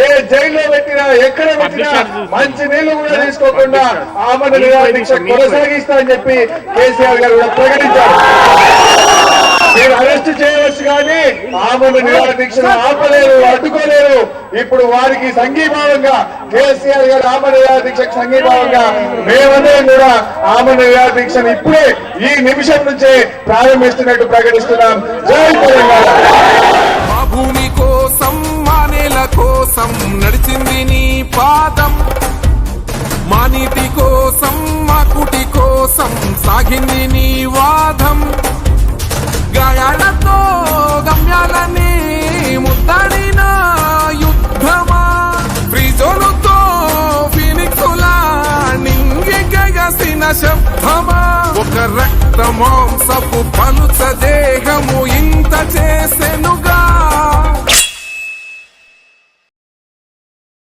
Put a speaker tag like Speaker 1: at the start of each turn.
Speaker 1: ఏ జైల్లో పెట్టినా ఎక్కడ పెట్టినా మంచి నీళ్ళు కూడా తీసుకోకుండా ఆమెను నిరాహార దీక్ష కొనసాగిస్తా అని చెప్పి కేసీఆర్ గారు కూడా ప్రకటించారు. మీరు అరెస్ట్ చేయవచ్చు కానీ ఆమెను నిరాహార దీక్షను ఆపలేరు అడ్డుకోలేరు. ఇప్పుడు వారికి సంఘీభావంగా కేసీఆర్ గారు ఆమె నిరాహార దీక్షకు సంఘీభావంగా మేమందరం కూడా ఆమె నిరాహార దీక్షను ఇప్పుడే ఈ నిమిషం నుంచే ప్రారంభిస్తున్నట్టు ప్రకటిస్తున్నాం. జై తెలంగాణ.
Speaker 2: మా నీటి కోసం మా కుటి కోసం సాగింది నీ వాదం. గాయాలతో గమ్యాలని ముద్దడిన యుద్ధమా? ఫ్రీజోలుతో ఫినిక్సులా నింగిగసిన శబ్దమా? ఒక రక్త మాంసపు పలుచ దేహము